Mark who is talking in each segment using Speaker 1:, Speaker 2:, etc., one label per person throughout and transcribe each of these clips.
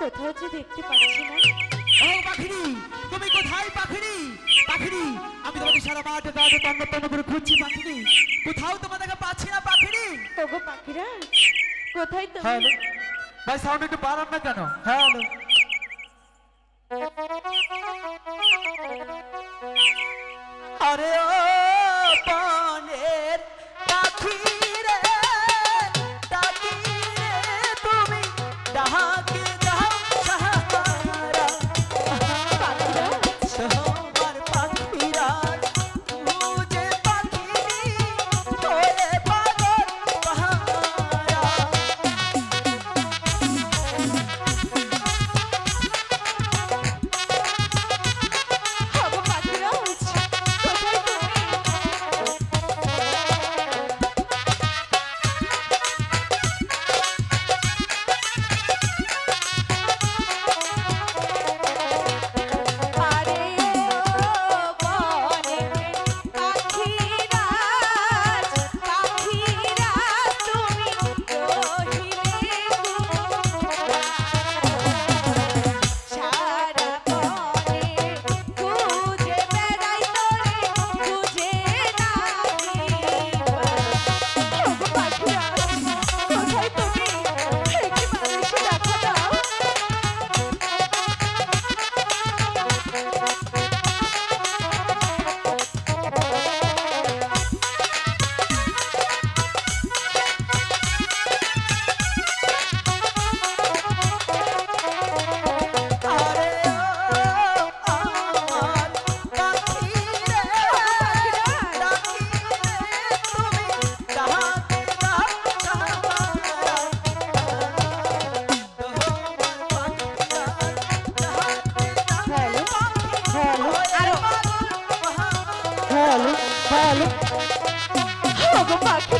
Speaker 1: কোথাও যে দেখতে পাচ্ছি না।
Speaker 2: ও তুমি কোথায় পাখিরি? পাখিরি আমি তোমাকে সারা মাঠে গাড়ে তন্ন তন্ন করে খুঁজছি পাখিরি। কোথাও তোমাদেরকে পাচ্ছি না পাখিরি।
Speaker 1: ওগো পাখিরা কোথায় তুমি?
Speaker 2: হ্যালো ভাই সাউন্ড একটু বাড়ান না কেন? হ্যালো আরে ও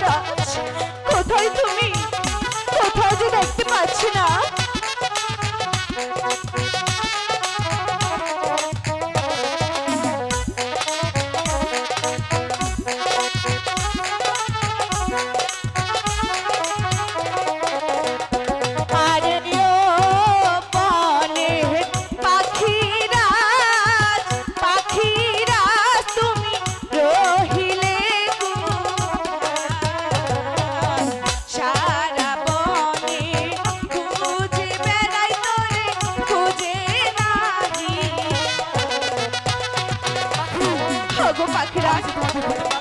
Speaker 1: ওগো ওগো পাখিরা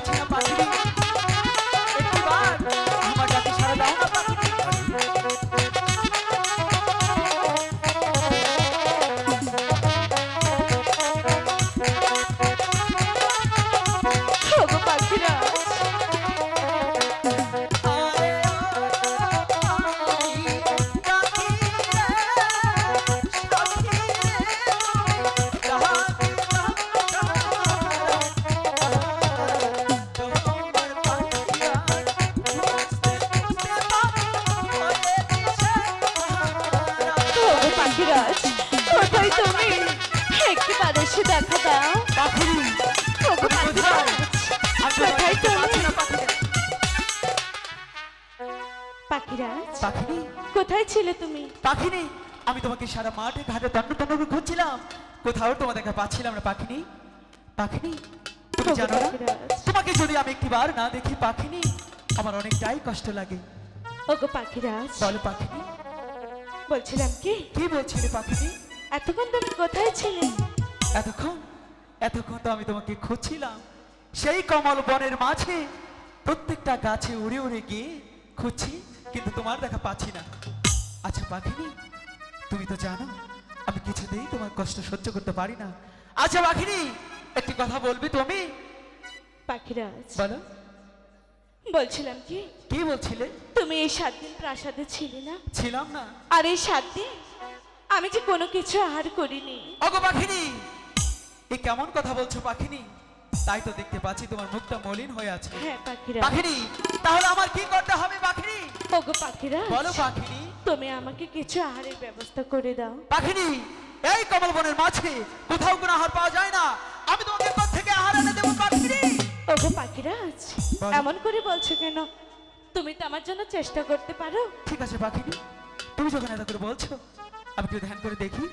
Speaker 2: পাখিনি?
Speaker 1: কোথায় ছিলে তুমি?
Speaker 2: পাখিনি। আমি তোমাকে সারা মাঠে ঘাটে তন্ন তন্ন করে খুঁজছিলাম। কোথাও তোমাদেরকে পাচ্ছিলাম না পাখিনি। পাখিনি? তুমি জানো না? তোমাকে যদি আমি একটিবার না দেখি পাখিনি আমার অনেকটাই কষ্ট লাগে।
Speaker 1: ওগো পাখিরাজ
Speaker 2: বলো পাখিনি।
Speaker 1: বলছিলাম কি?
Speaker 2: কি বলছিলে পাখিনি?
Speaker 1: এতক্ষণ তুমি কোথায় ছিলে?
Speaker 2: এতক্ষণ? এতক্ষণ তো আমি তোমাকে খুঁজছিলাম। সেই কমল বনের মাঝে প্রত্যেকটা গাছে উড়ে উড়ে গিয়ে খুঁজছি। কিন্তু তোমার দেখা পাচ্ছি না। আচ্ছা পাখিনি? তুমি তো জানো আমি কিছুতেই তোমার কষ্ট সহ্য করতে পারি না। আচ্ছা পাখিনি একটি কথা বলবি তুমি?
Speaker 1: পাখিরাজ।
Speaker 2: বলো।
Speaker 1: বলছিলাম কি?
Speaker 2: কি বলছিলে?
Speaker 1: তুমি এই সাত দিন প্রাসাদে ছিলে না?
Speaker 2: ছিলাম না।
Speaker 1: আর এই সাত দিন আমি যে কোনো কিছু আহার করিনি।
Speaker 2: অগো পাখিনি এ কেমন কথা বলছো পাখিনি? তাই তো দেখতে পাচ্ছি তোমার মুখটা মলিন হয়ে আছে।
Speaker 1: হ্যাঁ পাখিরা।
Speaker 2: পাখিনি তাহলে আমার কি করতে হবে পাখিনি
Speaker 1: ওগো পাখিরা
Speaker 2: বলো পাখিনি
Speaker 1: তুমি আমাকে কিছু আহারের ব্যবস্থা করে দাও।
Speaker 2: পাখিনি এই কমল বনের মাঝে কোথাও কোনো আহার পাওয়া যায় না। আমি তোমাকে কোথা থেকে আহার এনে দেবো পাখিনি
Speaker 1: ওগো পাখিরাজ এমন করে বলছো কেন? তুমি তো আমার জন্য চেষ্টা করতে পারো।
Speaker 2: ঠিক আছে পাখিনি তুমি যখন এত করে বলছো আমি একটু ধ্যান করে দেখি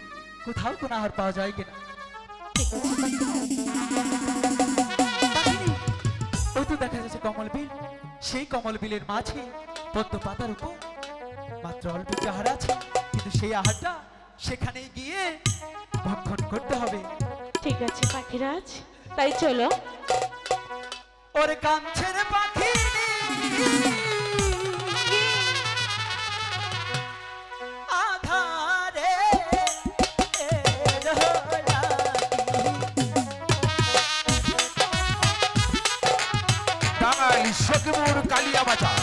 Speaker 2: কোথাও কোনো আহার পাওয়া যায় কিনা।
Speaker 1: ঠিক আছে
Speaker 2: ওই তো দেখা যাচ্ছে কমল বিল। সেই কমল বিলের মাঝে পদ্ম পাতার উপর মাত্র অল্প একটু আহার আছে কিন্তু সেই আহারটা সেখানে গিয়ে ভক্ষণ করতে হবে।
Speaker 1: ঠিক আছে পাখিরাজ। তাই চলো।
Speaker 2: ওরে কাঞ্চের পাখি
Speaker 3: কালিয়া বাজার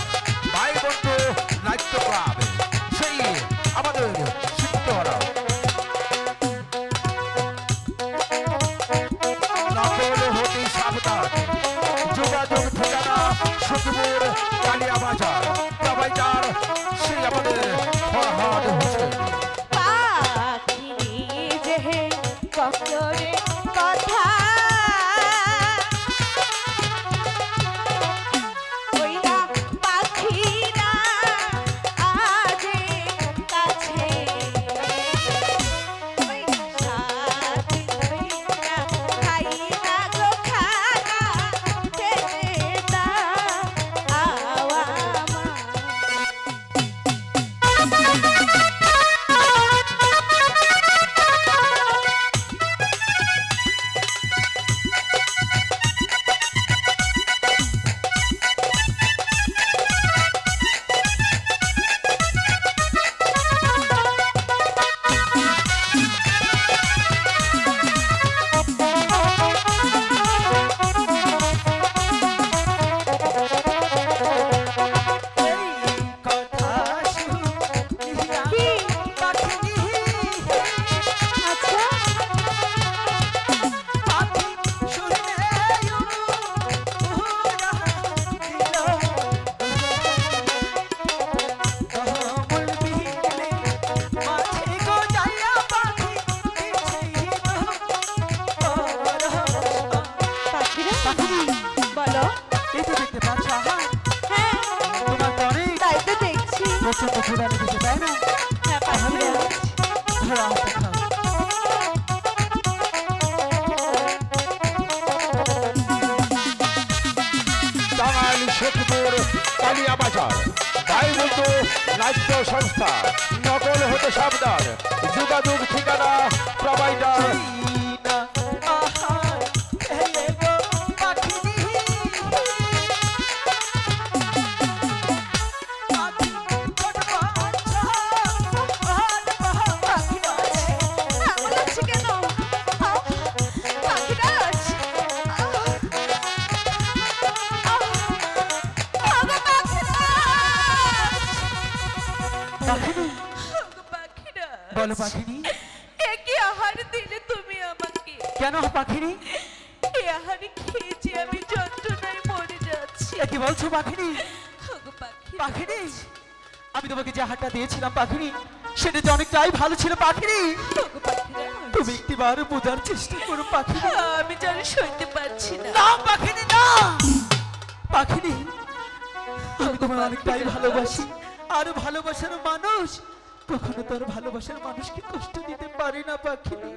Speaker 3: কালিয়া বাজার। ভাই বন্ধু নাট্য সংস্থা নকল হতে সাবধান। যোগাযোগ ঠিকানা
Speaker 2: বলো পাখিনি?
Speaker 1: এ কি আহার দিলে তুমি আমাকে?
Speaker 2: কেন পাখিনি?
Speaker 1: এই আহারে খেয়েছি আমি যন্ত্রণায় মরে যাচ্ছি।
Speaker 2: কি বলছো পাখিনি? পাখিনি? আমি তোমাকে যে আহারটা দিয়েছিলাম পাখিনি সেটা যে অনেকটাই ভালো ছিল পাখিনি! তুমি একটিবার বোঝার চেষ্টা করো পাখিনি।
Speaker 1: আমি জানি সইতে পারছি না।
Speaker 2: না পাখিনি না! পাখিনি আমি তোমার অনেকটাই ভালোবাসি। আর ভালোবাসার মানুষ কখনো তোর ভালোবাসার মানুষকে কষ্ট দিতে পারে না পাখিনি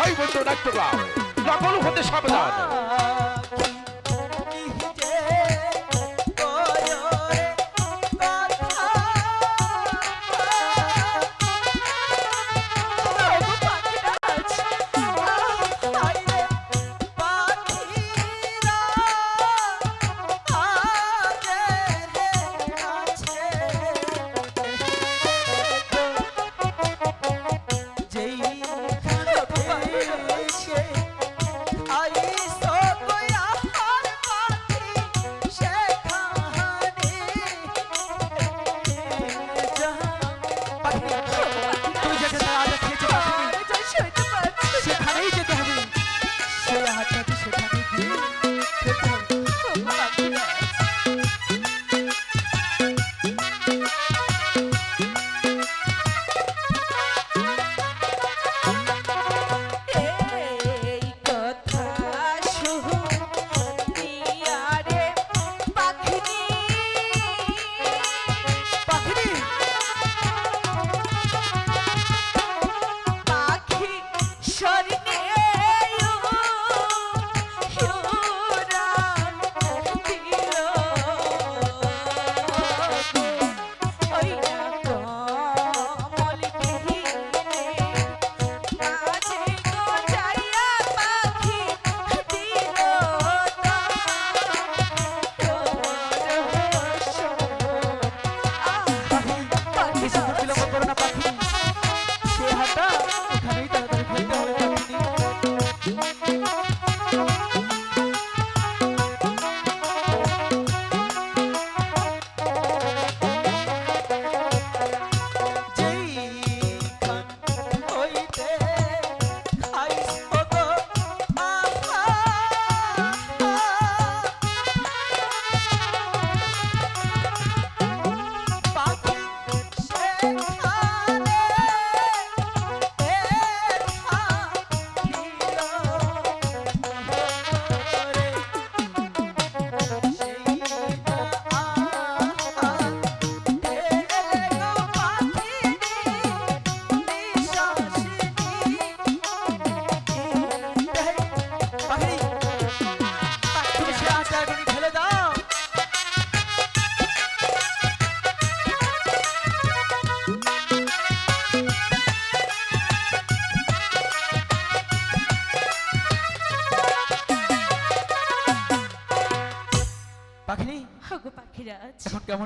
Speaker 3: ভাই বন্ধু ডাক্তাররা নকল হতে সাবধান।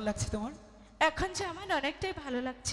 Speaker 2: লাগছে তোমার?
Speaker 1: এখন যে আমার অনেকটাই ভালো লাগছে।